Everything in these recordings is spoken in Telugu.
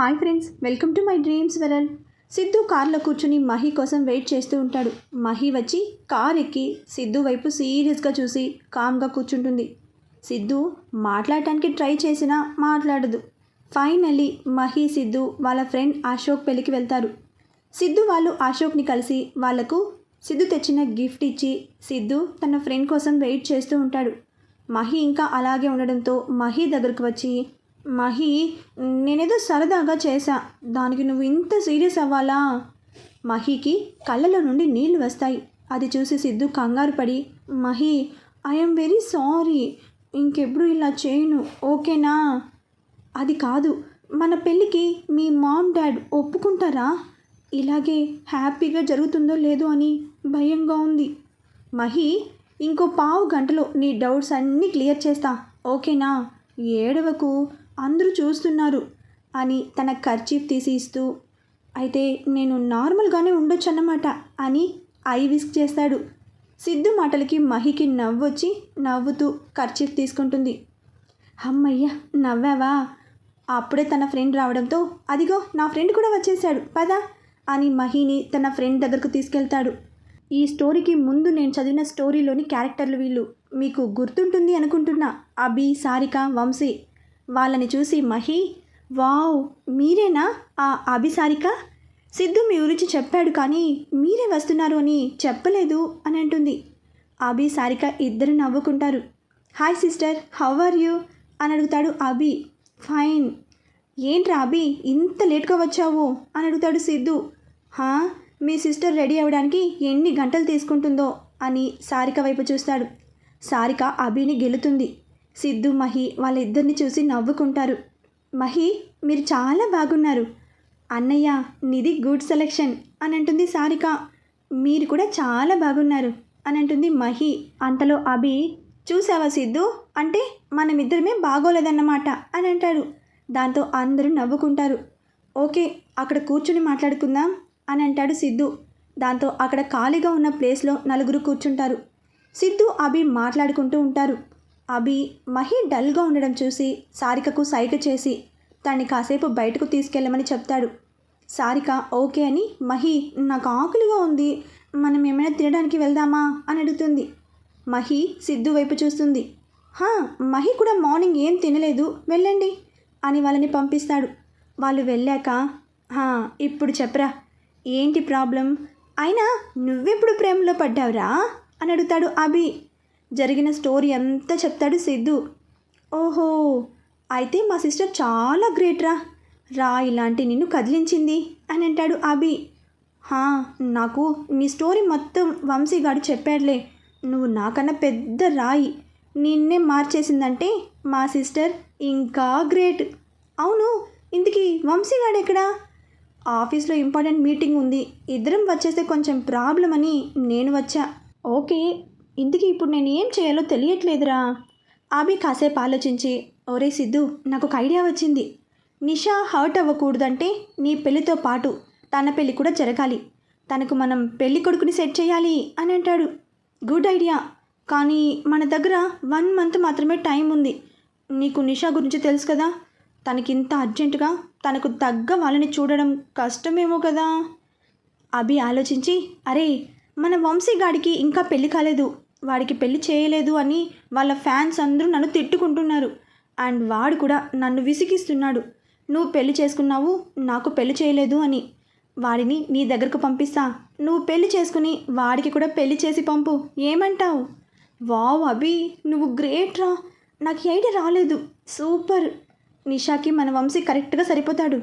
Hi friends welcome to my dreams వెరల్ Siddhu కార్లో కూర్చుని మహి కోసం వెయిట్ చేస్తూ ఉంటాడు. మహి వచ్చి కార్ ఎక్కి సిద్ధు వైపు సీరియస్గా చూసి కామ్గా కూర్చుంటుంది. సిద్ధు మాట్లాడటానికి ట్రై చేసినా మాట్లాడదు. ఫైనల్లీ మహి సిద్ధు వాళ్ళ ఫ్రెండ్ అశోక్ పెళ్ళికి వెళ్తారు. సిద్ధు వాళ్ళు అశోక్ని కలిసి వాళ్ళకు సిద్ధు తెచ్చిన గిఫ్ట్ ఇచ్చి సిద్ధు తన ఫ్రెండ్ కోసం వెయిట్ చేస్తూ ఉంటాడు. మహి ఇంకా అలాగే ఉండడంతో మహి దగ్గరకు వచ్చి మహి నేనేదో సరదాగా చేశా. దానికి నువ్వు ఇంత సీరియస్ అవ్వాలా? మహికి కళ్ళలో నుండి నీళ్ళు వస్తాయి. అది చూసి సిద్ధు కంగారు పడి మహి ఐఎమ్ వెరీ సారీ ఇంకెప్పుడు ఇలా చేయను. ఓకేనా అది కాదు. మన పెళ్ళికి మీ మామ్ డాడ్ ఒప్పుకుంటారా? ఇలాగే హ్యాపీగా జరుగుతుందో లేదో అని భయంగా ఉంది. మహి ఇంకో పావు గంటలో నీ డౌట్స్ అన్నీ క్లియర్ చేస్తా. ఓకేనా ఏడవకు. అందరూ చూస్తున్నారు అని తన ఖర్చీఫ్ తీసి ఇస్తూ అయితే నేను నార్మల్గానే ఉండొచ్చు అన్నమాట అని ఐ విస్క్ చేస్తాడు. సిద్ధు మాటలకి మహికి నవ్వొచ్చి నవ్వుతూ ఖర్చీఫ్ తీసుకుంటుంది. అమ్మయ్య నవ్వావా? అప్పుడే తన ఫ్రెండ్ రావడంతో అదిగో నా ఫ్రెండ్ కూడా వచ్చేసాడు పదా అని మహిని తన ఫ్రెండ్ దగ్గరకు తీసుకెళ్తాడు. ఈ స్టోరీకి ముందు నేను చదివిన స్టోరీలోని క్యారెక్టర్లు వీళ్ళు. మీకు గుర్తుంటుంది అనుకుంటున్నా అభి సారిక వంశీ. వాళ్ళని చూసి మహి వావ్ మీరేనా? ఆ అభి సారిక సిద్ధు మీ గురించి చెప్పాడు కానీ మీరే వస్తున్నారు అని చెప్పలేదు అని అంటుంది. అభి సారిక ఇద్దరు నవ్వుకుంటారు. Hi sister how are you? అని అడుగుతాడు అభి. ఫైన్. ఏంట్రా అభి ఇంత లేట్గా వచ్చావు? అని అడుగుతాడు సిద్ధు. హా మీ సిస్టర్ రెడీ అవ్వడానికి ఎన్ని గంటలు తీసుకుంటుందో అని సారిక వైపు చూస్తాడు. సారిక అభిని గెలుతుంది. సిద్ధు మహి వాళ్ళిద్దరిని చూసి నవ్వుకుంటారు. మహి మీరు చాలా బాగున్నారు. అన్నయ్య నిధి గుడ్ సెలెక్షన్ అని అంటుంది సారిక. మీరు కూడా చాలా బాగున్నారు అని అంటుంది మహి. అంతలో అభి చూసావా సిద్ధు? అంటే మనమిద్దరమే బాగోలేదన్నమాట అని అంటాడు దాంతో అందరూ నవ్వుకుంటారు. ఓకే అక్కడ కూర్చుని మాట్లాడుకుందాం అని అంటాడు సిద్ధు. దాంతో అక్కడ ఖాళీగా ఉన్న ప్లేస్లో నలుగురు కూర్చుంటారు. సిద్ధు అభి మాట్లాడుకుంటూ ఉంటారు. అభి మహి డల్గా ఉండడం చూసి సారికకు సైగ చేసి తన్ని కాసేపు బయటకు తీసుకెళ్ళమని చెప్తాడు. సారిక ఓకే అని మహి నాకు ఆకులుగా ఉంది. మనం ఏమైనా తినడానికి వెళ్దామా? అని అడుగుతుంది. మహి సిద్ధు వైపు చూస్తుంది. హా మహి కూడా మార్నింగ్ ఏం తినలేదు. వెళ్ళండి అని వాళ్ళని పంపిస్తాడు. వాళ్ళు వెళ్ళాక "హా, ఇప్పుడు చెప్పరా. ఏంటి ప్రాబ్లం? అయినా నువ్వెప్పుడు ప్రేమలో పడ్డావురా? అని అడుగుతాడు అభి. జరిగిన స్టోరీ అంతా చెప్తాడు సిద్ధు. ఓహో అయితే మా సిస్టర్ చాలా గ్రేట్ రా. రా ఇలాంటి నిన్ను కదిలించింది అని అంటాడు అభి. హా నాకు నీ స్టోరీ మొత్తం వంశీగాడు చెప్పాడులే. నువ్వు నాకన్నా పెద్ద రాయి. నిన్నే మార్చేసిందంటే మా సిస్టర్ ఇంకా గ్రేట్. అవును ఇంతకీ వంశీగాడు ఎక్కడా? ఆఫీస్లో ఇంపార్టెంట్ మీటింగ్ ఉంది. ఇద్దరం వచ్చేస్తే కొంచెం ప్రాబ్లం అని నేను వచ్చా. ఓకే ఇందుకు ఇప్పుడు నేను ఏం చేయాలో తెలియట్లేదురా. ఆబి కాసేపు ఆలోచించి ఒరే సిద్ధు నాకు ఒక ఐడియా వచ్చింది. నిషా హర్ట్ అవ్వకూడదంటే నీ పెళ్ళితో పాటు తన పెళ్ళి కూడా జరగాలి. తనకు మనం పెళ్ళి కొడుకుని సెట్ చేయాలి అని అంటాడు. Good idea. కానీ మన దగ్గర వన్ మంత్ మాత్రమే టైం ఉంది. నీకు నిషా గురించి తెలుసు కదా? తనకి ఇంత అర్జెంటుగా తనకు తగ్గ వాళ్ళని చూడడం కష్టమేమో కదా? అభి ఆలోచించి అరే మన వంశీ గాడికి ఇంకా పెళ్ళి కాలేదు. వాడికి పెళ్ళి చేయలేదు అని వాళ్ళ ఫ్యాన్స్ అందరూ నన్ను తిట్టుకుంటున్నారు. అండ్ వాడు కూడా నన్ను విసిగిస్తున్నాడు. నువ్వు పెళ్ళి చేసుకున్నావు నాకు పెళ్ళి చేయలేదు అని. వాడిని నీ దగ్గరకు పంపిస్తా. నువ్వు పెళ్ళి చేసుకుని వాడికి కూడా పెళ్ళి చేసి పంపు. ఏమంటావు? వావ్ అభి నువ్వు గ్రేట్ రా. నాకు ఐడియా రాలేదు. సూపర్. నిషాకి మన వంశీ కరెక్ట్గా సరిపోతాడు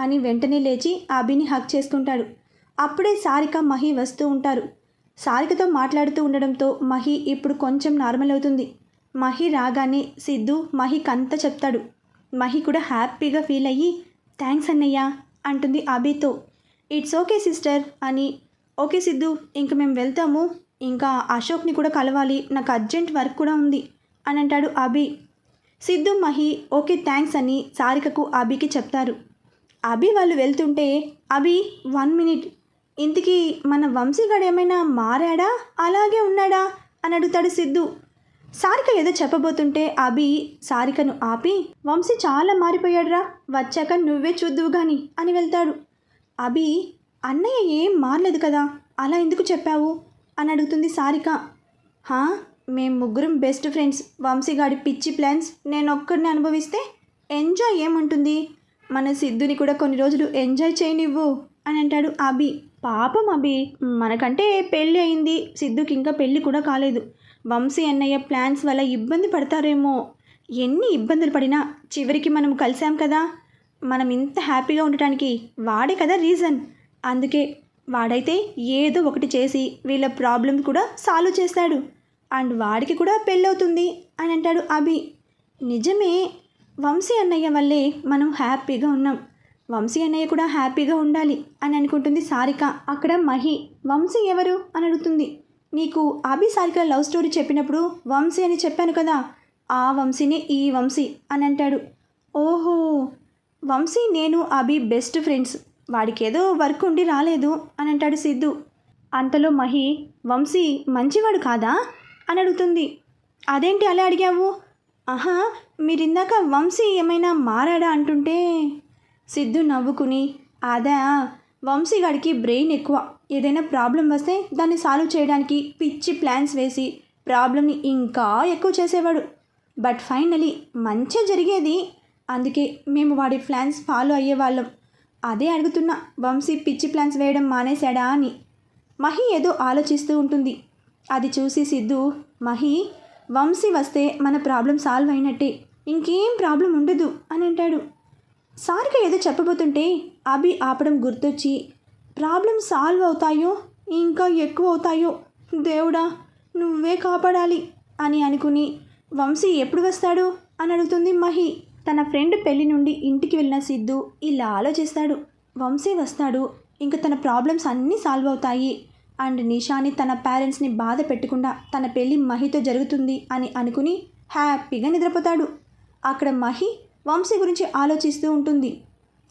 అని వెంటనే లేచి అభిని హక్ చేసుకుంటాడు. అప్పుడే సారిక మహి వస్తూ ఉంటారు. సారికతో మాట్లాడుతూ ఉండడంతో మహి ఇప్పుడు కొంచెం నార్మల్ అవుతుంది. మహి రాగానే సిద్ధు మహికి అంతా చెప్తాడు. మహి కూడా హ్యాపీగా ఫీల్ అయ్యి థ్యాంక్స్ అన్నయ్య అంటుంది అభితో. ఇట్స్ ఓకే సిస్టర్ అని. ఓకే సిద్ధు ఇంక మేము వెళ్తాము. ఇంకా అశోక్ని కూడా కలవాలి. నాకు అర్జెంట్ వర్క్ కూడా ఉంది అని అంటాడు అభి. సిద్ధు మహి ఓకే థ్యాంక్స్ అని సారికకు అభికి చెప్తారు. అభి వాళ్ళు వెళ్తుంటే అభి వన్ మినిట్ ఇంతకీ మన వంశీగాడు ఏమైనా మారాడా? అలాగే ఉన్నాడా? అని అడుగుతాడు సిద్ధు. సారిక ఏదో చెప్పబోతుంటే అభి సారికను ఆపి వంశీ చాలా మారిపోయాడురా వచ్చాక నువ్వే చూద్దువు గాని అని వెళ్తాడు. అభి అన్నయ్య ఏం మారలేదు కదా అలా ఎందుకు చెప్పావు? అని అడుగుతుంది సారిక. హా మేం ముగ్గురం బెస్ట్ ఫ్రెండ్స్ వంశీగాడి పిచ్చి ప్లాన్స్ నేను ఒక్కడిని అనుభవిస్తే ఎంజాయ్ ఏముంటుంది? మన సిద్ధుని కూడా కొన్ని రోజులు ఎంజాయ్ చేయనివ్వు అని అంటాడు అభి. పాపం అభి మనకంటే పెళ్ళి అయింది. సిద్ధుకి ఇంకా పెళ్ళి కూడా కాలేదు. వంశీ అన్నయ్య ప్లాన్స్ వల్ల ఇబ్బంది పడతారేమో. ఎన్ని ఇబ్బందులు పడినా చివరికి మనం కలిసాం కదా. మనం ఇంత హ్యాపీగా ఉండటానికి వాడే కదా రీజన్. అందుకే వాడైతే ఏదో ఒకటి చేసి వీళ్ళ ప్రాబ్లమ్ కూడా సాల్వ్ చేస్తాడు. అండ్ వాడికి కూడా పెళ్ళవుతుంది అని అంటాడు అభి. నిజమే వంశీ అన్నయ్య వల్లే మనం హ్యాపీగా ఉన్నాం. వంశీ అన్నయ్య కూడా హ్యాపీగా ఉండాలి అని అనుకుంటుంది సారిక. అక్కడ మహి వంశీ ఎవరు? అని అడుగుతుంది. నీకు అభి సారిక లవ్ స్టోరీ చెప్పినప్పుడు వంశీ అని చెప్పాను కదా ఆ వంశీనే ఈ వంశీ అని అంటాడు. ఓహో వంశీ నేను అభి బెస్ట్ ఫ్రెండ్స్. వాడికి ఏదో వర్క్ ఉండి రాలేదు అని అంటాడు సిద్ధు. అంతలో మహి వంశీ మంచివాడు కాదా? అని అడుగుతుంది. అదేంటి అలా అడిగావు? ఆహా మీరిందాక వంశీ ఏమైనా మారాడా? అంటుంటే సిద్ధు నవ్వుకుని అదా వంశీగాడికి బ్రెయిన్ ఎక్కువ. ఏదైనా ప్రాబ్లం వస్తే దాన్ని సాల్వ్ చేయడానికి పిచ్చి ప్లాన్స్ వేసి ప్రాబ్లమ్ని ఇంకా ఎక్కువ చేసేవాడు. బట్ ఫైనలీ మంచి జరిగేది. అందుకే మేము వాడి ప్లాన్స్ ఫాలో అయ్యేవాళ్ళం. అదే అడుగుతున్నా వంశీ పిచ్చి ప్లాన్స్ వేయడం మానేశాడా అని. మహి ఏదో ఆలోచిస్తూ ఉంటుంది. అది చూసి సిద్ధు మహి వంశీ వస్తే మన ప్రాబ్లం సాల్వ్ అయినట్టే. ఇంకేం ప్రాబ్లం ఉండదు అని అంటాడు. సారిక ఏదో చెప్పబోతుంటే అభి ఆపడం గుర్తొచ్చి ప్రాబ్లం సాల్వ్ అవుతాయో? ఇంకా ఎక్కువ అవుతాయో? దేవుడా నువ్వే కాపాడాలి అని అనుకుని వంశీ ఎప్పుడు వస్తాడు? అని అడుగుతుంది మహి. తన ఫ్రెండ్ పెళ్ళి నుండి ఇంటికి వెళ్ళిన సిద్ధు ఇలా ఆలోచిస్తాడు వంశీ వస్తాడు ఇంకా తన ప్రాబ్లమ్స్ అన్నీ సాల్వ్ అవుతాయి అండ్ నిషాని తన పేరెంట్స్ని బాధ పెట్టకుండా తన పెళ్ళి మహితో జరుగుతుంది అని అనుకుని హ్యాపీగా నిద్రపోతాడు. అక్కడ మహి వంశీ గురించి ఆలోచిస్తూ ఉంటుంది.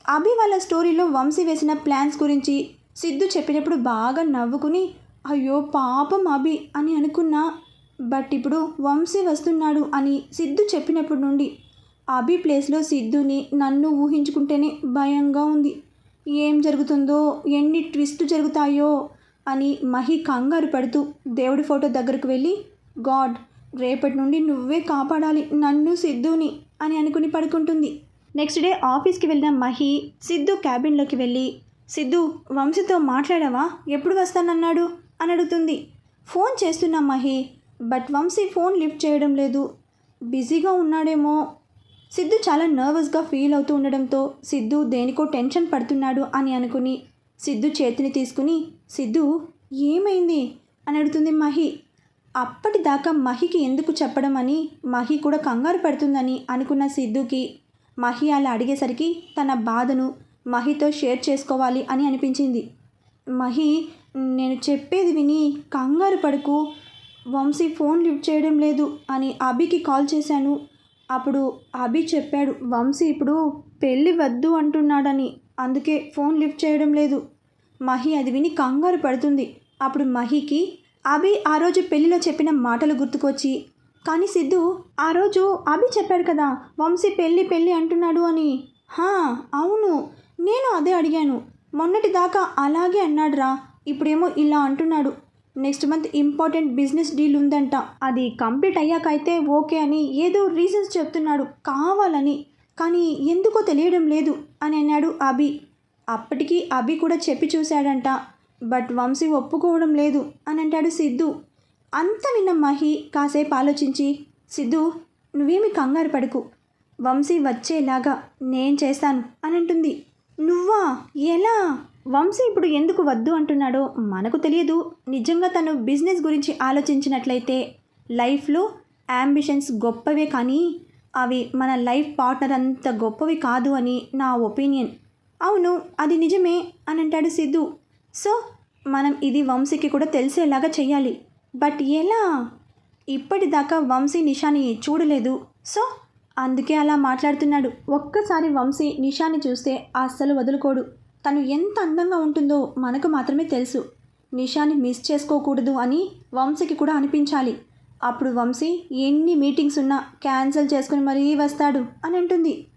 అభి వాళ్ళ స్టోరీలో వంశీ వేసిన ప్లాన్స్ గురించి సిద్ధు చెప్పినప్పుడు బాగా నవ్వుకుని అయ్యో పాపం అభి అని అనుకున్నా. బట్ ఇప్పుడు వంశీ వస్తున్నాడు అని సిద్ధు చెప్పినప్పటి నుండి అభి ప్లేస్లో సిద్ధుని నన్ను ఊహించుకుంటేనే భయంగా ఉంది. ఏం జరుగుతుందో ఎన్ని ట్విస్ట్ జరుగుతాయో అని మహి కంగారు పడుతూ దేవుడి ఫోటో దగ్గరకు వెళ్ళి గాడ్ రేపటి నుండి నువ్వే కాపాడాలి నన్ను సిద్ధుని. అని అనుకుని పడుకుంటుంది. నెక్స్ట్ డే ఆఫీస్కి వెళ్ళిన మహి. సిద్ధు క్యాబిన్లోకి వెళ్ళి సిద్ధు వంశీతో మాట్లాడావా? ఎప్పుడు వస్తానన్నాడు? అని అడుగుతుంది. ఫోన్ చేస్తున్నా Mahi but Vamshi phone lift చేయడం లేదు. బిజీగా ఉన్నాడేమో. సిద్ధు చాలా నర్వస్గా ఫీల్ అవుతూ ఉండడంతో సిద్ధు దేనికో టెన్షన్ పడుతున్నాడు అని అనుకుని సిద్ధు చేతిని తీసుకుని సిద్ధు ఏమైంది? అని అడుగుతుంది మహి. అప్పటిదాకా మహికి ఎందుకు చెప్పడం అని మహి కూడా కంగారు పడుతుందని అనుకున్న సిద్ధుకి మహి అలా అడిగేసరికి తన బాధను మహితో షేర్ చేసుకోవాలి అని అనిపించింది. మహి నేను చెప్పేది విని కంగారు పడుకు వంశీ ఫోన్ లిఫ్ట్ చేయడం లేదు అని అభికి కాల్ చేశాను. అప్పుడు అభి చెప్పాడు వంశీ ఇప్పుడు పెళ్ళి వద్దు అంటున్నాడని అందుకే ఫోన్ లిఫ్ట్ చేయడం లేదు. మహి అది విని కంగారు పడుతుంది. అప్పుడు మహికి అభి ఆ రోజు పెళ్ళిలో చెప్పిన మాటలు గుర్తుకొచ్చి కానీ సిద్ధు ఆ రోజు అభి చెప్పాడు కదా వంశీ పెళ్ళి పెళ్ళి అంటున్నాడు అని. హా అవును నేను అదే అడిగాను. మొన్నటి దాకా అలాగే అన్నాడురా ఇప్పుడేమో ఇలా అంటున్నాడు. Next month important business deal ఉందంట. అది కంప్లీట్ అయ్యాక అయితే ఓకే అని ఏదో రీజన్స్ చెప్తున్నాడు కావాలని. కానీ ఎందుకో తెలియడం లేదు అని అన్నాడు అభి. అప్పటికి అభి కూడా చెప్పి చూశాడంట. బట్ వంశీ ఒప్పుకోవడం లేదు అని అంటాడు సిద్ధు. అంత విన్న మహి కాసేపు ఆలోచించి సిద్ధు నువ్వేమి కంగారు పడుకు. వంశీ వచ్చేలాగా నేను చేస్తాను అని అంటుంది నువ్వా? ఎలా? వంశీ ఇప్పుడు ఎందుకు వద్దు అంటున్నాడో మనకు తెలియదు. నిజంగా తను బిజినెస్ గురించి ఆలోచించినట్లయితే లైఫ్లో అంబిషన్స్ గొప్పవే కానీ అవి మన లైఫ్ పార్ట్నర్ అంత గొప్పవి కాదు అని నా ఒపీనియన్. అవును అది నిజమే అని అంటాడు సిద్ధు. సో మనం ఇది వంశీకి కూడా తెలిసేలాగా చేయాలి బట్ ఎలా? ఇప్పటిదాకా వంశీ నిషాని చూడలేదు. సో అందుకే అలా మాట్లాడుతున్నాడు. ఒక్కసారి వంశీ నిషాని చూస్తే అస్సలు వదులుకోడు. తను ఎంత అందంగా ఉంటుందో మనకు మాత్రమే తెలుసు. నిషాని మిస్ చేసుకోకూడదు అని వంశీకి కూడా అనిపించాలి. అప్పుడు వంశీ ఎన్ని మీటింగ్స్ ఉన్నా క్యాన్సిల్ చేసుకుని మరీ వస్తాడు అని అంటుంది.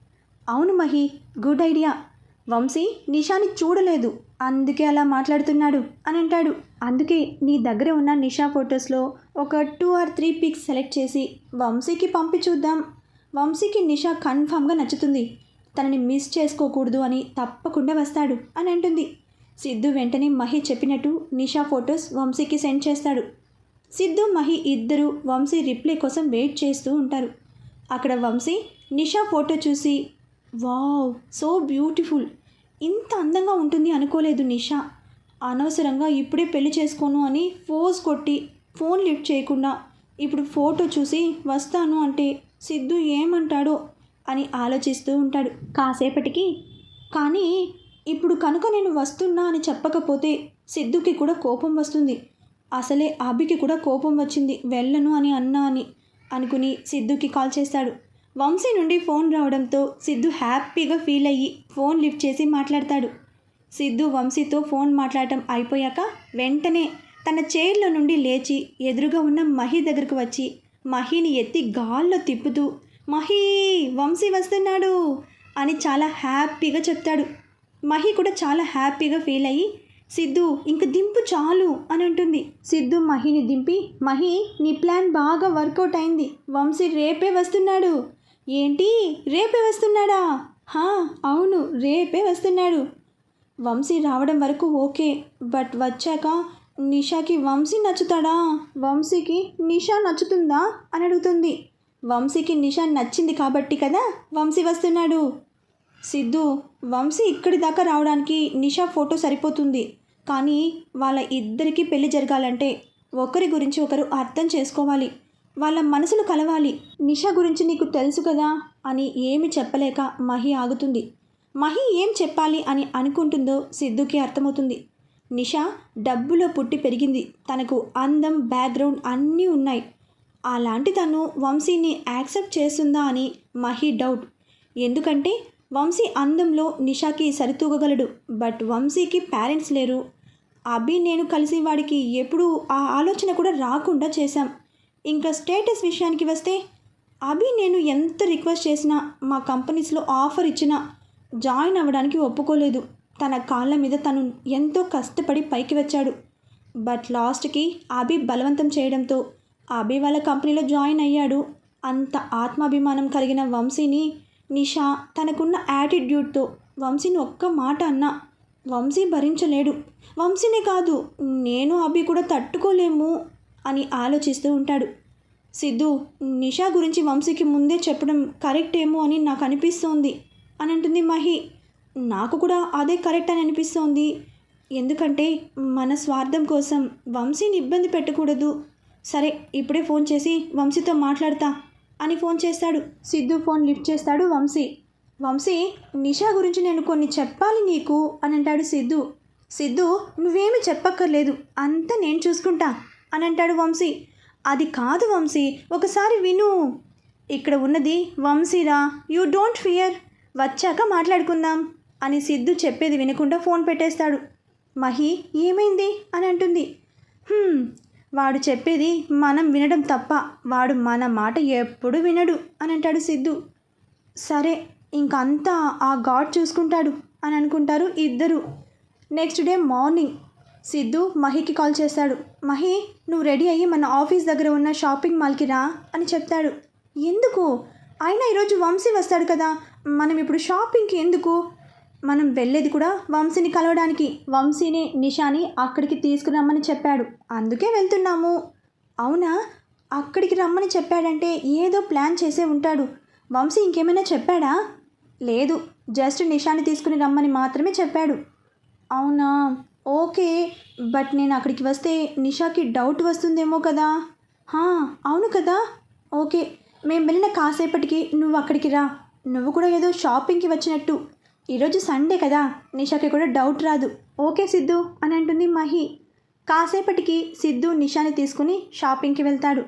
అవును మహి గుడ్ ఐడియా. వంశీ నిషాని చూడలేదు. అందుకే అలా మాట్లాడుతున్నాడు అని అంటాడు. అందుకే నీ దగ్గర ఉన్న నిషా ఫొటోస్లో ఒక two or three pics select చేసి వంశీకి పంపి చూద్దాం. వంశీకి నిషా కన్ఫామ్గా నచ్చుతుంది. తనని మిస్ చేసుకోకూడదు అని తప్పకుండా వస్తాడు అని అంటుంది. సిద్ధు వెంటనే మహి చెప్పినట్టు నిషా ఫొటోస్ వంశీకి సెండ్ చేస్తాడు. సిద్ధు మహి ఇద్దరు వంశీ రిప్లై కోసం వెయిట్ చేస్తూ ఉంటారు. అక్కడ వంశీ నిషా ఫోటో చూసి వావ్ సో బ్యూటిఫుల్ ఇంత అందంగా ఉంటుంది అనుకోలేదు నిషా. అనవసరంగా ఇప్పుడే పెళ్ళి చేసుకోను అని ఫోజ్ కొట్టి ఫోన్ లిఫ్ట్ చేయకుండా ఇప్పుడు ఫోటో చూసి వస్తాను అంటే సిద్ధు ఏమంటాడో అని ఆలోచిస్తూ ఉంటాడు. కాసేపటికి కానీ ఇప్పుడు కనుక నేను వస్తున్నా అని చెప్పకపోతే సిద్ధుకి కూడా కోపం వస్తుంది. అసలే అభికి కూడా కోపం వచ్చింది. వెళ్ళను అని అన్నా అని అనుకుని సిద్ధుకి కాల్ చేస్తాడు. వంశీ నుండి ఫోన్ రావడంతో సిద్ధు హ్యాపీగా ఫీల్ అయ్యి ఫోన్ లిఫ్ట్ చేసి మాట్లాడతాడు. సిద్ధు వంశీతో ఫోన్ మాట్లాడటం అయిపోయాక వెంటనే తన చైర్లో నుండి లేచి ఎదురుగా ఉన్న మహి దగ్గరకు వచ్చి మహిని ఎత్తి గాల్లో తిప్పుతూ మహి వంశీ వస్తున్నాడు అని చాలా హ్యాపీగా చెప్తాడు. మహి కూడా చాలా హ్యాపీగా ఫీల్ అయ్యి సిద్ధు ఇంక దింపు చాలు అని అంటుంది. సిద్ధు మహిని దింపి మహి నీ ప్లాన్ బాగా వర్కౌట్ అయింది. వంశీ రేపే వస్తున్నాడు ఏంటి? రేపే వస్తున్నాడా? హా అవును రేపే వస్తున్నాడు. వంశీ రావడం వరకు ఓకే బట్ వచ్చాక నిషాకి వంశీ నచ్చుతాడా? వంశీకి నిషా నచ్చుతుందా? అని అడుగుతుంది. వంశీకి నిషా నచ్చింది కాబట్టి కదా వంశీ వస్తున్నాడు. సిద్ధు వంశీ ఇక్కడి దాకా రావడానికి నిషా ఫోటో సరిపోతుంది. కానీ వాళ్ళ ఇద్దరికీ పెళ్ళి జరగాలంటే ఒకరి గురించి ఒకరు అర్థం చేసుకోవాలి. వాళ్ళ మనసులు కలవాలి. నిషా గురించి నీకు తెలుసు కదా అని ఏమి చెప్పలేక మహి ఆగుతుంది. మహి ఏం చెప్పాలి అని అనుకుంటుందో సిద్ధుకి అర్థమవుతుంది. నిషా డబ్బులో పుట్టి పెరిగింది. తనకు అందం బ్యాక్గ్రౌండ్ అన్నీ ఉన్నాయి. అలాంటి తను వంశీని యాక్సెప్ట్ చేస్తుందా అని మహి డౌట్. ఎందుకంటే వంశీ అందంలో నిషాకి సరితూగగలడు. బట్ వంశీకి పేరెంట్స్ లేరు. అభి నేను కలిసి వాడికి ఎప్పుడూ ఆ ఆలోచన కూడా రాకుండా చేశాం. ఇంకా స్టేటస్ విషయానికి వస్తే అభి నేను ఎంత రిక్వెస్ట్ చేసినా మా కంపెనీస్లో ఆఫర్ ఇచ్చినా జాయిన్ అవ్వడానికి ఒప్పుకోలేదు. తన కాళ్ళ మీద తను ఎంతో కష్టపడి పైకి వచ్చాడు. బట్ లాస్ట్కి అభి బలవంతం చేయడంతో అభి వాళ్ళ కంపెనీలో జాయిన్ అయ్యాడు. అంత ఆత్మాభిమానం కలిగిన వంశీని నిషా తనకున్న యాటిట్యూడ్తో వంశీని ఒక్క మాట అన్నా వంశీ భరించలేడు. వంశీనే కాదు నేను అభి కూడా తట్టుకోలేము. అని ఆలోచిస్తూ ఉంటాడు. సిద్ధు నిషా గురించి వంశీకి ముందే చెప్పడం కరెక్ట్ ఏమో అని నాకు అనిపిస్తోంది అని అంటుంది మహి. నాకు కూడా అదే కరెక్ట్ అని అనిపిస్తోంది. ఎందుకంటే మన స్వార్థం కోసం వంశీని ఇబ్బంది పెట్టకూడదు. సరే ఇప్పుడే ఫోన్ చేసి వంశీతో మాట్లాడతా అని ఫోన్ చేస్తాడు. సిద్ధు ఫోన్ లిఫ్ట్ చేస్తాడు వంశీ. వంశీ నిషా గురించి నేను కొన్ని చెప్పాలి నీకు అని అంటాడు సిద్ధు. సిద్ధు నువ్వేమి చెప్పక్కర్లేదు. అంతా నేను చూసుకుంటా. అని అంటాడు వంశీ. అది కాదు వంశీ. ఒకసారి విను. ఇక్కడ ఉన్నది వంశీరా యూ డోంట్ ఫియర్ వచ్చాక మాట్లాడుకుందాం అని సిద్ధు చెప్పేది వినకుండా ఫోన్ పెట్టేస్తాడు. మహి ఏమైంది? అని అంటుంది. వాడు చెప్పేది మనం వినడం తప్ప. వాడు మన మాట ఎప్పుడు వినడు అని అంటాడు సిద్ధు. సరే ఇంకంతా ఆ గాడ్ చూసుకుంటాడు అని అనుకుంటారు ఇద్దరు. నెక్స్ట్ డే మార్నింగ్ సిద్ధు మహికి కాల్ చేస్తాడు మహి నువ్వు రెడీ అయ్యి మన ఆఫీస్ దగ్గర ఉన్న షాపింగ్ మాల్కి రా అని చెప్తాడు. ఎందుకు? అయినా ఈరోజు వంశీ వస్తాడు కదా. మనం ఇప్పుడు షాపింగ్కి ఎందుకు? మనం వెళ్ళేది కూడా వంశీని కలవడానికి. వంశీని నిషాని అక్కడికి తీసుకురమ్మని చెప్పాడు. అందుకే వెళ్తున్నాము. అవునా? అక్కడికి రమ్మని చెప్పాడంటే ఏదో ప్లాన్ చేసే ఉంటాడు. వంశీ ఇంకేమైనా చెప్పాడా? లేదు. జస్ట్ నిషాని తీసుకుని రమ్మని మాత్రమే చెప్పాడు. అవునా? ఓకే బట్ నేను అక్కడికి వస్తే నిషాకి డౌట్ వస్తుందేమో కదా. హా, అవును కదా. ఓకే మేము వెళ్ళిన కాసేపటికి నువ్వు అక్కడికి రా. నువ్వు కూడా ఏదో షాపింగ్కి వచ్చినట్టు. ఈరోజు సండే కదా నిషాకి కూడా డౌట్ రాదు. ఓకే సిద్ధు అని అంటుంది మహి. కాసేపటికి సిద్ధు నిషాని తీసుకుని షాపింగ్కి వెళ్తాడు.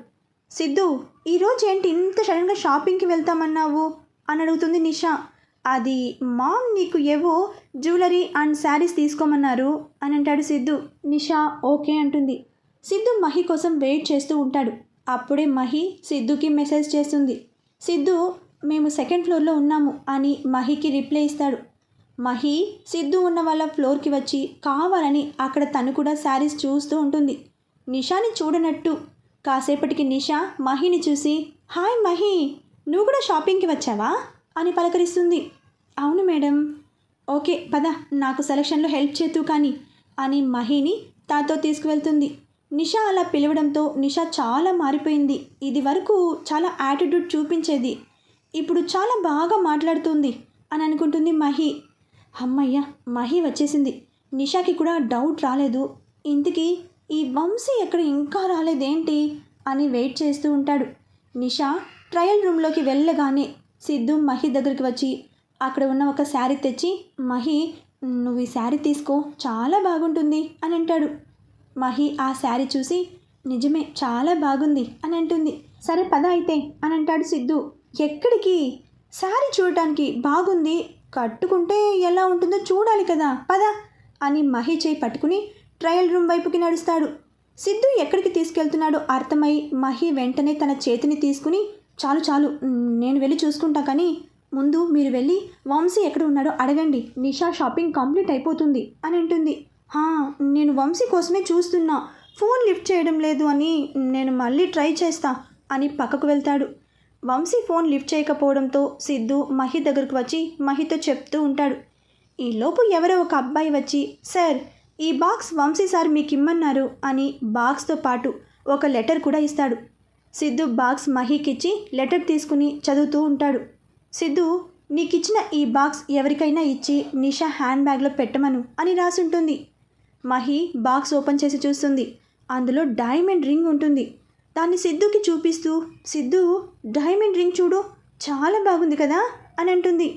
సిద్ధు ఈరోజు ఏంటి ఇంత సడన్గా షాపింగ్కి వెళ్తామన్నావు? అని అడుగుతుంది నిషా. అది మామ్ నీకు ఏవో జ్యువెలరీ అండ్ శారీస్ తీసుకోమన్నారు అని అంటాడు సిద్ధు. నిషా ఓకే అంటుంది. సిద్ధు మహి కోసం వెయిట్ చేస్తూ ఉంటాడు. అప్పుడే మహి సిద్ధుకి మెసేజ్ చేస్తుంది. సిద్ధు మేము సెకండ్ ఫ్లోర్లో ఉన్నాము అని మహికి రిప్లై ఇస్తాడు. మహి సిద్ధు ఉన్న వాళ్ళ ఫ్లోర్కి వచ్చి కావాలని అక్కడ తను కూడా శారీస్ చూస్తూ ఉంటుంది. నిషాని చూడనట్టు. కాసేపటికి నిషా మహిని చూసి హాయ్ మహి నువ్వు కూడా షాపింగ్కి వచ్చావా? అని పలకరిస్తుంది. అవును మేడం. ఓకే పద. నాకు సెలక్షన్లో హెల్ప్ చేతూ కానీ అని మహిని తాతో తీసుకువెళ్తుంది. నిషా అలా పిలవడంతో నిషా చాలా మారిపోయింది. ఇది వరకు చాలా యాటిట్యూడ్ చూపించేది. ఇప్పుడు చాలా బాగా మాట్లాడుతుంది అని అనుకుంటుంది మహి. అమ్మయ్య మహి వచ్చేసింది. నిషాకి కూడా డౌట్ రాలేదు. ఇంతకీ ఈ వంశీ ఎక్కడ ఇంకా రాలేదేంటి అని వెయిట్ చేస్తూ ఉంటాడు. నిషా ట్రయల్ రూమ్లోకి వెళ్ళగానే సిద్ధు మహి దగ్గరికి వచ్చి అక్కడ ఉన్న ఒక శారీ తెచ్చి మహి నువ్వు ఈ శారీ తీసుకో చాలా బాగుంటుంది అని అంటాడు. మహి ఆ శారీ చూసి నిజమే చాలా బాగుంది అని అంటుంది. సరే పద అయితే అని అంటాడు సిద్ధు. ఎక్కడికి? శారీ చూడటానికి బాగుంది కట్టుకుంటే ఎలా ఉంటుందో చూడాలి కదా పద అని మహి చేయి పట్టుకుని ట్రయల్ రూమ్ వైపుకి నడుస్తాడు. సిద్ధు ఎక్కడికి తీసుకెళ్తున్నాడో అర్థమై మహి వెంటనే తన చేతిని తీసుకుని చాలు చాలు. నేను వెళ్ళి చూసుకుంటా కానీ ముందు మీరు వెళ్ళి వంశీ ఎక్కడ ఉన్నాడో అడగండి. నిషా షాపింగ్ కంప్లీట్ అయిపోతుంది అని అంటుంది. "హా, నేను వంశీ కోసమే చూస్తున్నా. ఫోన్ లిఫ్ట్ చేయడం లేదు అని నేను మళ్ళీ ట్రై చేస్తా అని పక్కకు వెళ్తాడు. వంశీ ఫోన్ లిఫ్ట్ చేయకపోవడంతో సిద్ధు మహి దగ్గరకు వచ్చి మహితో చెప్తూ ఉంటాడు. ఈలోపు ఎవరో ఒక అబ్బాయి వచ్చి సార్ ఈ బాక్స్ వంశీ సార్ మీకు ఇమ్మన్నారు అని బాక్స్తో పాటు ఒక లెటర్ కూడా ఇస్తాడు. సిద్ధు బాక్స్ మహీకిచ్చి లెటర్ తీసుకుని చదువుతూ ఉంటాడు. సిద్ధు నీకిచ్చిన ఈ బాక్స్ ఎవరికైనా ఇచ్చి నిషా హ్యాండ్ బ్యాగ్లో పెట్టమను అని రాసుంటుంది. మహి బాక్స్ ఓపెన్ చేసి చూస్తుంది. అందులో డైమండ్ రింగ్ ఉంటుంది. దాన్ని సిద్ధుకి చూపిస్తూ సిద్ధు డైమండ్ రింగ్ చూడు చాలా బాగుంది కదా అని అంటుంది.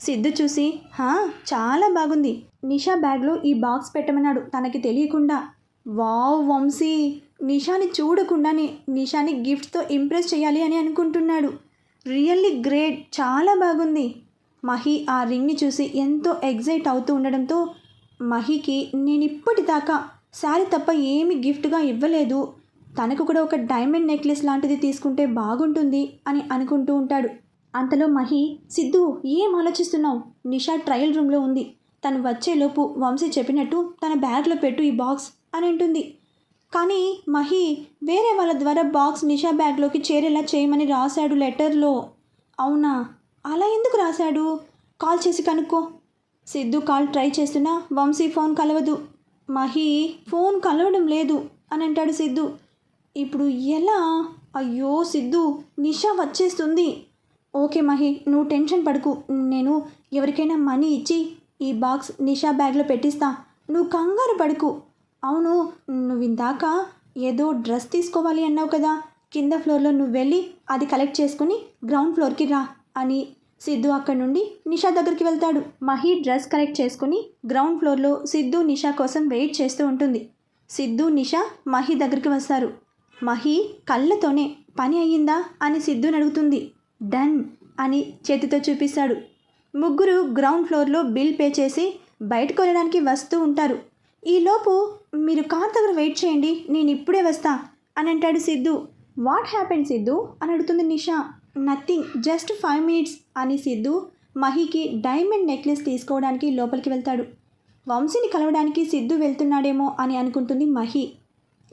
సిద్ధు చూసి హా చాలా బాగుంది. నిషా బ్యాగ్లో ఈ బాక్స్ పెట్టమన్నాడు తనకి తెలియకుండా. వావ్ వంశీ! నిషాని చూడకుండానే నిషాని గిఫ్ట్తో ఇంప్రెస్ చేయాలి అని అనుకుంటున్నాడు. రియల్లీ గ్రేట్ చాలా బాగుంది. మహి ఆ రింగ్ని చూసి ఎంతో ఎగ్జైట్ అవుతూ ఉండడంతో మహికి నేను ఇప్పటిదాకా శారీ తప్ప ఏమి గిఫ్ట్గా ఇవ్వలేదు. తనకు కూడా ఒక డైమండ్ నెక్లెస్ లాంటిది తీసుకుంటే బాగుంటుంది అని అనుకుంటూ ఉంటాడు. అంతలో మహి సిద్ధు ఏం ఆలోచిస్తున్నావు? నిషా ట్రయల్ రూమ్లో ఉంది. తను వచ్చేలోపు వంశీ చెప్పినట్టు తన బ్యాగ్లో పెట్టు ఈ బాక్స్ అని అంటుంది. కానీ మహి వేరే వాళ్ళ ద్వారా బాక్స్ నిషా బ్యాగ్లోకి చేరేలా చేయమని రాశాడు లెటర్లో. అవునా? అలా ఎందుకు రాశాడు? కాల్ చేసి కనుక్కో. సిద్ధు కాల్ ట్రై చేస్తున్నా వంశీ ఫోన్ కలవదు. మహి ఫోన్ కలవడం లేదు అని అంటాడు సిద్ధు. ఇప్పుడు ఎలా? అయ్యో సిద్ధు నిషా వచ్చేస్తుంది. ఓకే మహి నువ్వు టెన్షన్ పడుకు. నేను ఎవరికైనా మనీ ఇచ్చి ఈ బాక్స్ నిషా బ్యాగ్లో పెట్టిస్తా. నువ్వు కంగారు పడుకు. అవును నువ్వు ఇందాక ఏదో డ్రెస్ తీసుకోవాలి అన్నావు కదా. కింద ఫ్లోర్లో నువ్వు వెళ్ళి అది కలెక్ట్ చేసుకుని గ్రౌండ్ ఫ్లోర్కి రా అని సిద్ధు అక్కడి నుండి నిషా దగ్గరికి వెళ్తాడు. మహి డ్రెస్ కలెక్ట్ చేసుకుని గ్రౌండ్ ఫ్లోర్లో సిద్ధు నిషా కోసం వెయిట్ చేస్తూ ఉంటుంది. సిద్ధు నిషా మహి దగ్గరికి వస్తారు. మహి కళ్ళతోనే పని అయ్యిందా అని సిద్ధుని అడుగుతుంది. డన్ అని చేతితో చూపిస్తాడు. ముగ్గురు గ్రౌండ్ ఫ్లోర్లో బిల్ పే చేసి బయటకు వెళ్ళడానికి వస్తూ ఉంటారు. ఈలోపు మీరు కార్ దగ్గర వెయిట్ చేయండి నేను ఇప్పుడే వస్తా అని అంటాడు సిద్ధు. What happen Siddhu? అని అడుగుతుంది Nisha. Nothing just five minutes అని సిద్ధు మహికి డైమండ్ నెక్లెస్ తీసుకోవడానికి లోపలికి వెళ్తాడు. వంశీని కలవడానికి సిద్ధు వెళ్తున్నాడేమో అని అనుకుంటుంది మహి.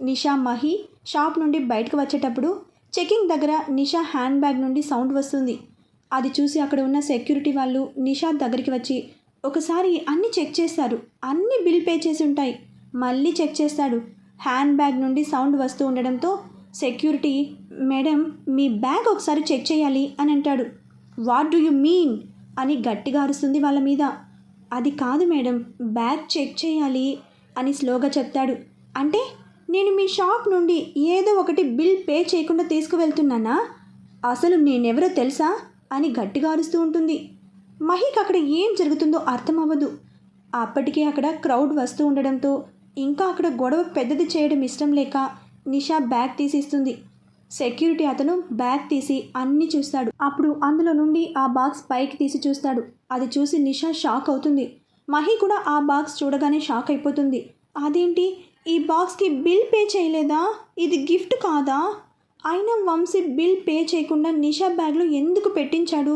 నిషా మహి షాప్ నుండి బయటకు వచ్చేటప్పుడు చెకింగ్ దగ్గర నిషా హ్యాండ్ బ్యాగ్ నుండి సౌండ్ వస్తుంది. అది చూసి అక్కడ ఉన్న సెక్యూరిటీ వాళ్ళు నిషా దగ్గరికి వచ్చి ఒకసారి అన్ని చెక్ చేస్తారు. అన్ని బిల్ పే చేసి ఉంటాయి. మళ్ళీ చెక్ చేస్తాడు. హ్యాండ్ బ్యాగ్ నుండి సౌండ్ వస్తూ ఉండడంతో సెక్యూరిటీ మేడం మీ బ్యాగ్ ఒకసారి చెక్ చేయాలి అని అంటాడు. What do you mean? అని గట్టిగా అరుస్తుంది వాళ్ళ మీద. అది కాదు మేడం బ్యాగ్ చెక్ చేయాలి అని స్లోగా చెప్తాడు. అంటే నేను మీ షాప్ నుండి ఏదో ఒకటి బిల్ పే చేయకుండా తీసుకువెళ్తున్నానా? అసలు నేనెవరో తెలుసా? అని గట్టిగా అరుస్తూ ఉంటుంది. మహిక్ అక్కడ ఏం జరుగుతుందో అర్థం అవ్వదు అప్పటికే అక్కడ క్రౌడ్ వస్తూ ఉండడంతో ఇంకా అక్కడ గొడవ పెద్దది చేయడం ఇష్టం లేక నిషా బ్యాగ్ తీసిస్తుంది. సెక్యూరిటీ అతను బ్యాగ్ తీసి అన్నీ చూస్తాడు. అప్పుడు అందులో నుండి ఆ బాక్స్ పైకి తీసి చూస్తాడు. అది చూసి నిషా షాక్ అవుతుంది. మహి కూడా ఆ బాక్స్ చూడగానే షాక్ అయిపోతుంది. అదేంటి? ఈ బాక్స్కి బిల్ పే చేయలేదా? ఇది గిఫ్ట్ కాదా? అయినా వంశీ బిల్ పే చేయకుండా నిషా బ్యాగ్లో ఎందుకు పెట్టించాడు?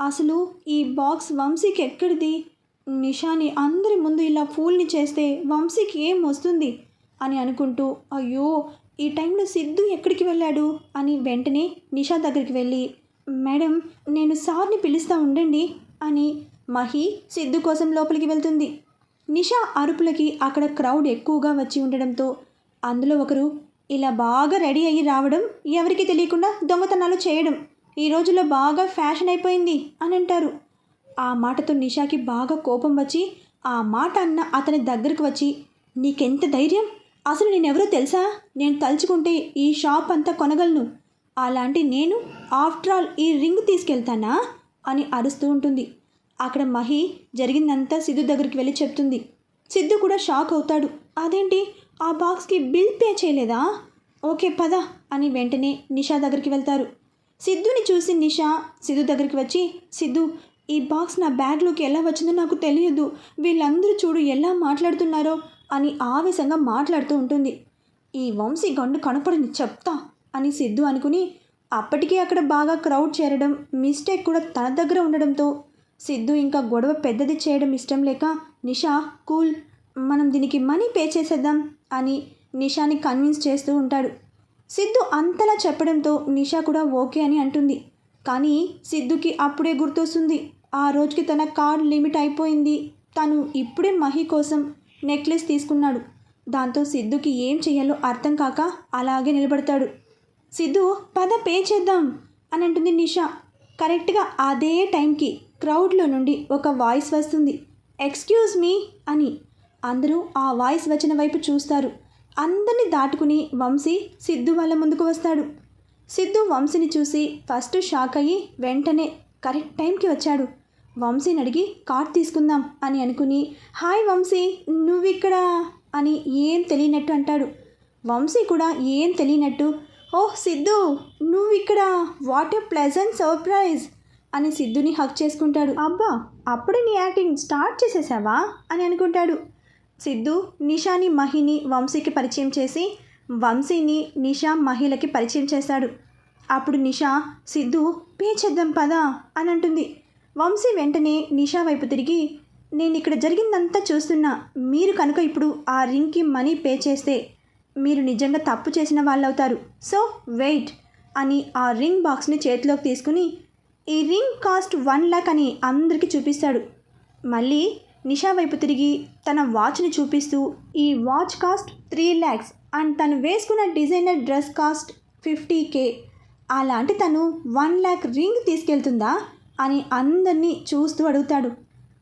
అసలు ఈ బాక్స్ వంశీకి ఎక్కడిది? నిషాని అందరి ముందు ఇలా ఫూల్ని చేస్తే వంశీకి ఏం వస్తుంది? అని అనుకుంటూ అయ్యో ఈ టైంలో సిద్ధు ఎక్కడికి వెళ్ళాడు? అని వెంటనే నిషా దగ్గరికి వెళ్ళి మేడం నేను సార్ని పిలుస్తా ఉండండి అని మహి సిద్ధు కోసం లోపలికి వెళ్తుంది. నిషా అరుపులకి అక్కడ క్రౌడ్ ఎక్కువగా వచ్చి ఉండడంతో అందులో ఒకరు ఇలా బాగా రెడీ అయ్యి రావడం ఎవరికి తెలియకుండా దొంగతనాలు చేయడం. ఈ రోజుల్లో బాగా ఫ్యాషన్ అయిపోయింది అని అంటారు. ఆ మాటతో నిషాకి బాగా కోపం వచ్చి ఆ మాట అన్న అతని దగ్గరకు వచ్చి నీకెంత ధైర్యం? అసలు నేనెవరో తెలుసా? నేను తలుచుకుంటే ఈ షాప్ అంతా కొనగలను. అలాంటి నేను ఆఫ్టర్ ఆల్ ఈ రింగ్ తీసుకెళ్తానా? అని అరుస్తూ ఉంటుంది. అక్కడ మహి జరిగిందంతా సిద్ధు దగ్గరికి వెళ్ళి చెప్తుంది. సిద్ధు కూడా షాక్ అవుతాడు. అదేంటి? ఆ బాక్స్కి బిల్ పే చేయలేదా? ఓకే పద అని వెంటనే నిషా దగ్గరికి వెళ్తారు. సిద్ధుని చూసి నిషా సిద్ధు దగ్గరికి వచ్చి సిద్ధు ఈ బాక్స్ నా బ్యాగ్లోకి ఎలా వచ్చిందో నాకు తెలియదు. వీళ్ళందరూ చూడు ఎలా మాట్లాడుతున్నారో అని ఆవేశంగా మాట్లాడుతూ ఉంటుంది. ఈ వంశీ గండు కనపడని చెప్తా అని సిద్ధు అనుకుని అప్పటికే అక్కడ బాగా క్రౌడ్ చేరడం మిస్టేక్ కూడా తన దగ్గర ఉండడంతో. సిద్ధు ఇంకా గొడవ పెద్దది చేయడం ఇష్టం లేక నిషా కూల్ మనం దీనికి మనీ పే చేసేద్దాం అని నిషాని కన్విన్స్ చేస్తూ ఉంటాడు. సిద్ధు అంతలా చెప్పడంతో నిషా కూడా ఓకే అని అంటుంది. కానీ సిద్ధుకి అప్పుడే గుర్తొస్తుంది ఆ రోజుకి తన కార్డ్ లిమిట్ అయిపోయింది. తను ఇప్పుడే మహి కోసం నెక్లెస్ తీసుకున్నాడు. దాంతో సిద్ధుకి ఏం చేయాలో అర్థం కాక అలాగే నిలబడతాడు. సిద్ధు పద పే చేద్దాం అని అంటుంది నిషా. కరెక్ట్గా అదే టైంకి క్రౌడ్లో నుండి ఒక వాయిస్ వస్తుంది. ఎక్స్క్యూజ్ మీ అని. అందరూ ఆ వాయిస్ వచ్చిన వైపు చూస్తారు. అందరిని దాటుకుని వంశీ సిద్ధు వాళ్ళ ముందుకు వస్తాడు. సిద్ధు వంశీని చూసి ఫస్ట్ షాక్ అయ్యి వెంటనే కరెక్ట్ టైంకి వచ్చాడు. వంశీని అడిగి కార్ తీసుకుందాం అని అనుకుని హాయ్ వంశీ నువ్విక్కడ? అని ఏం తెలియనట్టు అంటాడు. వంశీ కూడా ఏం తెలియనట్టు ఓహ్ సిద్ధు నువ్వు ఇక్కడ వాట్ ఎ ప్లెజెంట్ సర్ప్రైజ్! అని సిద్ధుని హక్ చేసుకుంటాడు. అబ్బా అప్పుడే నీ యాక్టింగ్ స్టార్ట్ చేసేసావా? అని అనుకుంటాడు. సిద్ధు నిషాని మహిని వంశీకి పరిచయం చేసి వంశీని నిషా మహిళకి పరిచయం చేశాడు. అప్పుడు నిషా సిద్ధు పే చేద్దాం పదా అని అంటుంది. వంశీ వెంటనే నిషా వైపు తిరిగి నేను ఇక్కడ జరిగిందంతా చూస్తున్నా. మీరు కనుక ఇప్పుడు ఆ రింగ్కి మనీ పే చేస్తే మీరు నిజంగా తప్పు చేసిన వాళ్ళు అవుతారు సో వెయిట్ అని ఆ రింగ్ బాక్స్ని చేతిలోకి తీసుకుని ఈ రింగ్ కాస్ట్ వన్ ల్యాక్ అని అందరికీ చూపిస్తాడు. మళ్ళీ నిషా వైపు తిరిగి తన వాచ్ని చూపిస్తూ ఈ watch cost three lakhs and తను వేసుకున్న designer dress cost fifty K. అలాంటి తను వన్ ల్యాక్ రింగ్ తీసుకెళ్తుందా అని అందరినీ చూస్తూ అడుగుతాడు.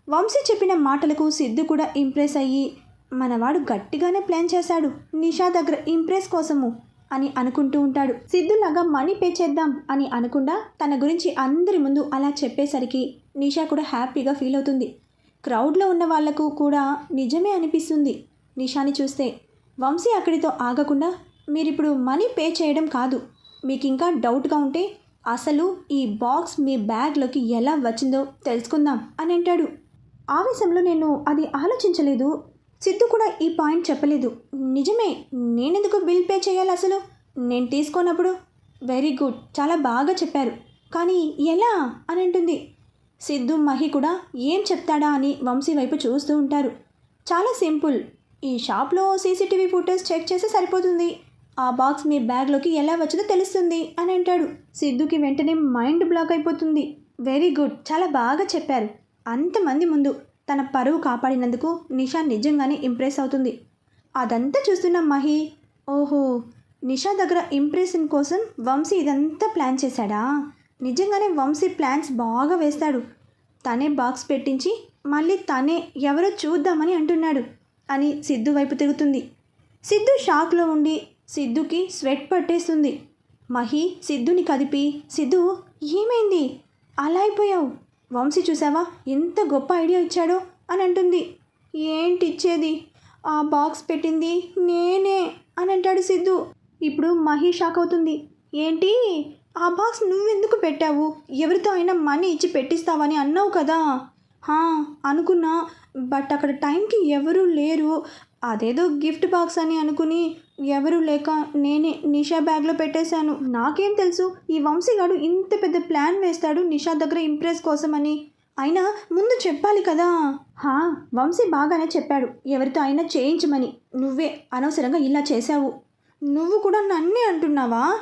వంశీ చెప్పిన మాటలకు సిద్ధు కూడా ఇంప్రెస్ అయ్యి మనవాడు గట్టిగానే ప్లాన్ చేశాడు నిషా దగ్గర ఇంప్రెస్ కోసము అని అనుకుంటూ ఉంటాడు. సిద్ధులాగా మనీ పే చేద్దాం అని అనకుండా తన గురించి అందరి ముందు అలా చెప్పేసరికి నిషా కూడా హ్యాపీగా ఫీల్ అవుతుంది. క్రౌడ్లో ఉన్న వాళ్ళకు కూడా నిజమే అనిపిస్తుంది. నిషాని చూస్తే వంశీ అక్కడితో ఆగకుండా మీరిప్పుడు మనీ పే చేయడం కాదు. మీకు ఇంకా డౌట్గా ఉంటే అసలు ఈ బాక్స్ మీ బ్యాగ్లోకి ఎలా వచ్చిందో తెలుసుకుందాం అని అంటాడు. ఆవేశంలో నేను అది ఆలోచించలేదు. సిద్ధు కూడా ఈ పాయింట్ చెప్పలేదు. నిజమే నేనెందుకు బిల్ పే చేయాలి అసలు? నేను తీసుకోనప్పుడు? Very good. చాలా బాగా చెప్పారు. కానీ ఎలా? అని అంటుంది. సిద్ధు మహి కూడా ఏం చెప్తాడా అని వంశీ వైపు చూస్తూ ఉంటారు. చాలా సింపుల్. ఈ షాప్లో సీసీటీవీ ఫుటేజ్ చెక్ చేస్తే సరిపోతుంది. ఆ బాక్స్ మీ బ్యాగ్లోకి ఎలా వచ్చిందో తెలుస్తుంది అని అంటాడు. సిద్ధుకి వెంటనే మైండ్ బ్లాక్ అయిపోతుంది. Very good. చాలా బాగా చెప్పారు. అంతమంది ముందు తన పరువు కాపాడినందుకు నిషా నిజంగానే ఇంప్రెస్ అవుతుంది. అదంతా చూస్తున్న మహి ఓహో నిషా దగ్గర ఇంప్రెషన్ కోసం వంశీ ఇదంతా ప్లాన్ చేశాడా? నిజంగానే వంశీ ప్లాన్స్ బాగా వేస్తాడు. తనే బాక్స్ పెట్టించి మళ్ళీ తనే ఎవరో చూద్దామని అంటున్నాడు అని సిద్ధు వైపు తిరుగుతుంది. సిద్ధు షాక్లో ఉండి సిద్ధుకి స్వెట్ పట్టేస్తుంది. మహి సిద్ధుని కదిపి సిద్ధు ఏమైంది? అలా అయిపోయావు. వంశీ చూసావా? ఎంత గొప్ప ఐడియా ఇచ్చాడో అని అంటుంది. ఏంటి ఇచ్చేది? ఆ బాక్స్ పెట్టింది నేనే అని అంటాడు సిద్ధు. ఇప్పుడు మహి షాక్ అవుతుంది. ఏంటి? ఆ బాక్స్ నువ్వెందుకు పెట్టావు? ఎవరితో అయినా మనీ ఇచ్చి పెట్టిస్తావని అన్నావు కదా. హా అనుకున్నా. బట్ అక్కడ టైంకి ఎవరూ లేరు. అదేదో గిఫ్ట్ బాక్స్ అని అనుకుని ఎవరు లేక నేనే నిషా బ్యాగ్లో పెట్టేశాను. నాకేం తెలుసు? ఈ వంశీగాడు ఇంత పెద్ద ప్లాన్ వేస్తాడు నిషా దగ్గర ఇంప్రెస్ కోసమని. అయినా ముందు చెప్పాలి కదా. హా వంశీ బాగానే చెప్పాడు. ఎవరితో అయినా చేయించమని. నువ్వే అనవసరంగా ఇలా చేశావు. నువ్వు కూడా నన్నే అంటున్నావా?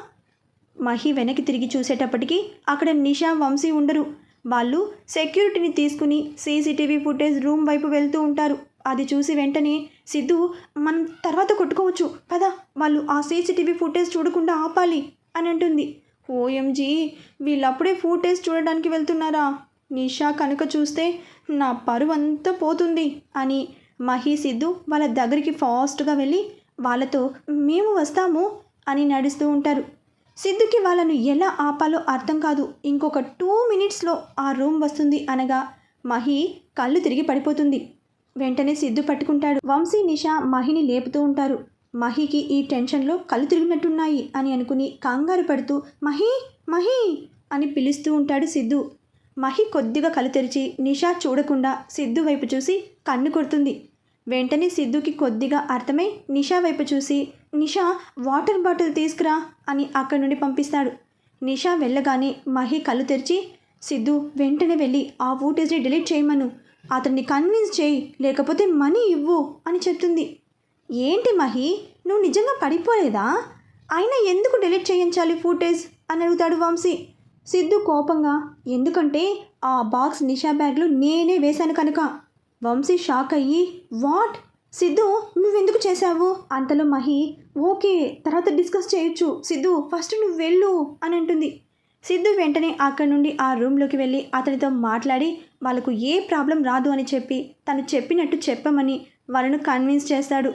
మహి వెనక్కి తిరిగి చూసేటప్పటికి అక్కడ నిషా వంశీ ఉండరు. వాళ్ళు సెక్యూరిటీని తీసుకుని సీసీటీవీ ఫుటేజ్ రూమ్ వైపు వెళ్తూ ఉంటారు. అది చూసి వెంటనే సిద్ధు మనం తర్వాత కొట్టుకోవచ్చు. పద వాళ్ళు ఆ సీసీటీవీ ఫుటేజ్ చూడకుండా ఆపాలి అని అంటుంది. ఓఎంజీ వీళ్ళప్పుడే ఫుటేజ్ చూడడానికి వెళ్తున్నారా? నిషా కనుక చూస్తే నా పరువంతా పోతుంది అని మహి సిద్ధు వాళ్ళ దగ్గరికి ఫాస్ట్గా వెళ్ళి వాళ్ళతో మేము వస్తాము అని నడుస్తూ ఉంటారు. సిద్ధుకి వాళ్ళను ఎలా ఆపాలో అర్థం కాదు. ఇంకొక టూ మినిట్స్లో ఆ రూమ్ వస్తుంది అనగా మహి కళ్ళు తిరిగి పడిపోతుంది. వెంటనే సిద్ధు పట్టుకుంటాడు. వంశీ నిషా మహిని లేపుతూ ఉంటారు. మహికి ఈ టెన్షన్లో కళ్ళు తిరిగినట్టున్నాయి అని అనుకుని కంగారు పడుతూ మహి మహి అని పిలుస్తూ ఉంటాడు సిద్ధు. మహి కొద్దిగా కళ్ళు తెరిచి నిషా చూడకుండా సిద్ధు వైపు చూసి కన్ను కొడుతుంది. వెంటనే సిద్ధుకి కొద్దిగా అర్థమై నిషా వైపు చూసి నిషా వాటర్ బాటిల్ తీసుకురా అని అక్కడి నుండి పంపిస్తాడు. నిషా వెళ్ళగానే మహి కళ్ళు తెరిచి సిద్ధు వెంటనే వెళ్ళి ఆ ఫూటేజ్ని డిలీట్ చేయమను అతన్ని కన్విన్స్ చేయి లేకపోతే మనీ ఇవ్వు అని చెప్తుంది. ఏంటి మహి నువ్వు నిజంగా పడిపోలేదా? అయినా ఎందుకు డిలీట్ చేయించాలి ఫూటేజ్ అని అడుగుతాడు వంశీ. సిద్ధు కోపంగా ఎందుకంటే ఆ బాక్స్ నిషా బ్యాగ్లో నేనే వేశాను కనుక. వంశీ షాక్ అయ్యి వాట్? సిద్ధు నువ్వెందుకు చేశావు? అంతలో మహి ఓకే తర్వాత డిస్కస్ చేయొచ్చు. సిద్ధు ఫస్ట్ నువ్వు వెళ్ళు అని అంటుంది. సిద్ధు వెంటనే అక్కడి నుండి ఆ రూమ్లోకి వెళ్ళి అతనితో మాట్లాడి వాళ్ళకు ఏ ప్రాబ్లం రాదు అని చెప్పి తను చెప్పినట్టు చెప్పమని వాళ్ళను కన్విన్స్ చేస్తాడు.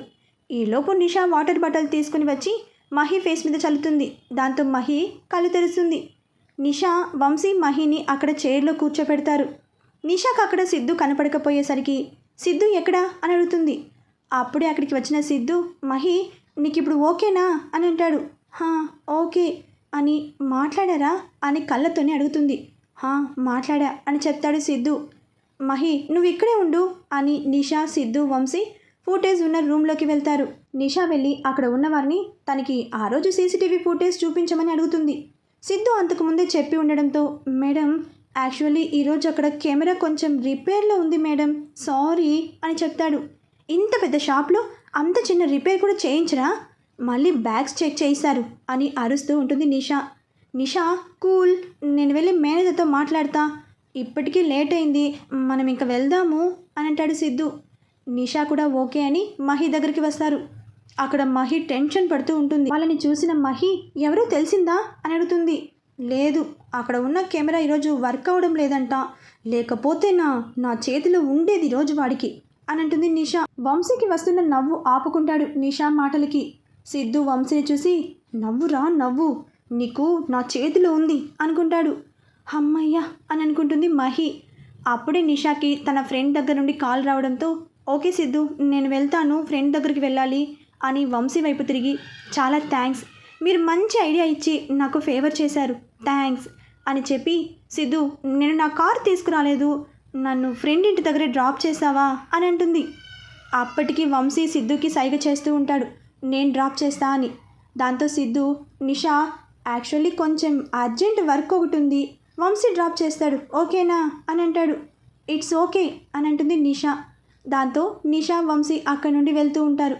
ఈలోపు నిషా వాటర్ బాటిల్ తీసుకుని వచ్చి మహి ఫేస్ మీద చల్లుతుంది. దాంతో మహి కళ్ళు తెరుస్తుంది. నిషా వంశీ మహిని అక్కడ చైర్లో కూర్చోపెడతారు. నిషాకు అక్కడ సిద్ధు కనపడకపోయేసరికి సిద్ధు ఎక్కడా? అని అడుగుతుంది. అప్పుడే అక్కడికి వచ్చిన సిద్ధు మహి నీకు ఇప్పుడు ఓకేనా? అని అంటాడు. హా ఓకే అని మాట్లాడారా? అని కళ్ళతోనే అడుగుతుంది. హా మాట్లాడా? అని చెప్తాడు సిద్ధు. మహి నువ్వు ఇక్కడే ఉండు అని నిషా సిద్ధు వంశీ ఫుటేజ్ ఉన్న రూమ్లోకి వెళ్తారు. నిషా వెళ్ళి అక్కడ ఉన్నవారిని తనకి ఆ రోజు సీసీటీవీ ఫుటేజ్ చూపించమని అడుగుతుంది. సిద్ధు అంతకుముందే చెప్పి ఉండడంతో మేడం యాక్చువల్లీ ఈరోజు అక్కడ కెమెరా కొంచెం రిపేర్లో ఉంది మేడం. సారీ అని చెప్తాడు. ఇంత పెద్ద షాప్లో అంత చిన్న రిపేర్ కూడా చేయించరా? మళ్ళీ బ్యాగ్స్ చెక్ చేయిస్తారు అని అరుస్తూ ఉంటుంది నిషా. నిషా కూల్ నేను వెళ్ళి మేనేజర్తో మాట్లాడతా. ఇప్పటికీ లేట్ అయింది మనం ఇంకా వెళ్దాము అని అంటాడు సిద్ధు. నిషా కూడా ఓకే అని మహి దగ్గరికి వస్తారు. అక్కడ మహి టెన్షన్ పడుతూ ఉంటుంది. వాళ్ళని చూసిన మహి ఎవరో తెలిసిందా? అని అడుగుతుంది. లేదు అక్కడ ఉన్న కెమెరా ఈరోజు వర్క్ అవడం లేదంట. లేకపోతే నా నా చేతిలో ఉండేది రోజు వాడికి. అని అంటుంది నిషా. వంశీకి వస్తున్న నవ్వు ఆపుకుంటాడు నిషా మాటలకి. సిద్ధు వంశీని చూసి నవ్వురా నవ్వు. నీకు నా చేతిలో ఉంది అనుకుంటాడు. అమ్మయ్యా అని అనుకుంటుంది మహి. అప్పుడే నిషాకి తన ఫ్రెండ్ దగ్గర నుండి కాల్ రావడంతో ఓకే సిద్ధు నేను వెళ్తాను ఫ్రెండ్ దగ్గరికి వెళ్ళాలి అని వంశీ వైపు తిరిగి చాలా థ్యాంక్స్. మీరు మంచి ఐడియా ఇచ్చి నాకు ఫేవర్ చేశారు. థ్యాంక్స్. అని చెప్పి సిద్ధు నేను నా కార్ తీసుకురాలేదు. నన్ను ఫ్రెండ్ ఇంటి దగ్గర డ్రాప్ చేసావా అని అంటుంది. అప్పటికి వంశీ సిద్ధుకి సైగ చేస్తూ ఉంటాడు. నేను డ్రాప్ చేస్తా అని. దాంతో సిద్ధు నిషా యాక్చువల్లీ కొంచెం అర్జెంట్ వర్క్ ఒకటి ఉంది. వంశీ డ్రాప్ చేస్తాడు. ఓకేనా? అని అంటాడు. ఇట్స్ ఓకే అని అంటుంది నిషా. దాంతో నిషా వంశీ అక్కడి నుండి వెళ్తూ ఉంటారు.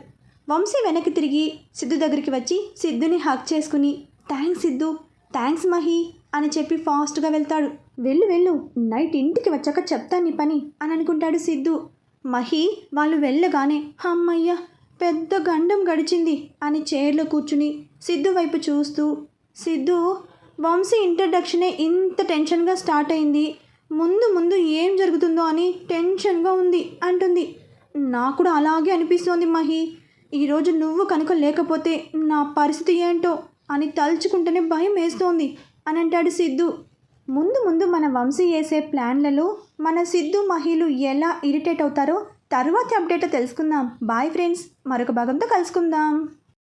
వంశీ వెనక్కి తిరిగి సిద్ధు దగ్గరికి వచ్చి సిద్ధుని హక్ చేసుకుని థ్యాంక్స్ సిద్ధు. థ్యాంక్స్ మహి. అని చెప్పి ఫాస్ట్గా వెళ్తాడు. వెళ్ళు వెళ్ళు. నైట్ ఇంటికి వచ్చాక చెప్తాను నీ పని అని అనుకుంటాడు సిద్ధు. మహి వాళ్ళు వెళ్ళగానే అమ్మయ్య పెద్ద గండం గడిచింది అని చైర్లో కూర్చుని సిద్ధు వైపు చూస్తూ సిద్ధు వంశీ ఇంట్రడక్షనే ఇంత టెన్షన్గా స్టార్ట్ అయింది. ముందు ముందు ఏం జరుగుతుందో అని టెన్షన్గా ఉంది అంటుంది. నాకు కూడా అలాగే అనిపిస్తోంది మహి. ఈరోజు నువ్వు కనుక లేకపోతే నా పరిస్థితి ఏంటో అని తలుచుకుంటేనే భయం వేస్తోంది. అని అంటాడు సిద్ధు. ముందు ముందు మన వంశీ వేసే ప్లాన్లలో మన సిద్ధు మహిళలు ఎలా ఇరిటేట్ అవుతారో తర్వాతి అప్డేట్ తెలుసుకుందాం. బాయ్ ఫ్రెండ్స్ మరొక భాగంతో కలుసుకుందాం.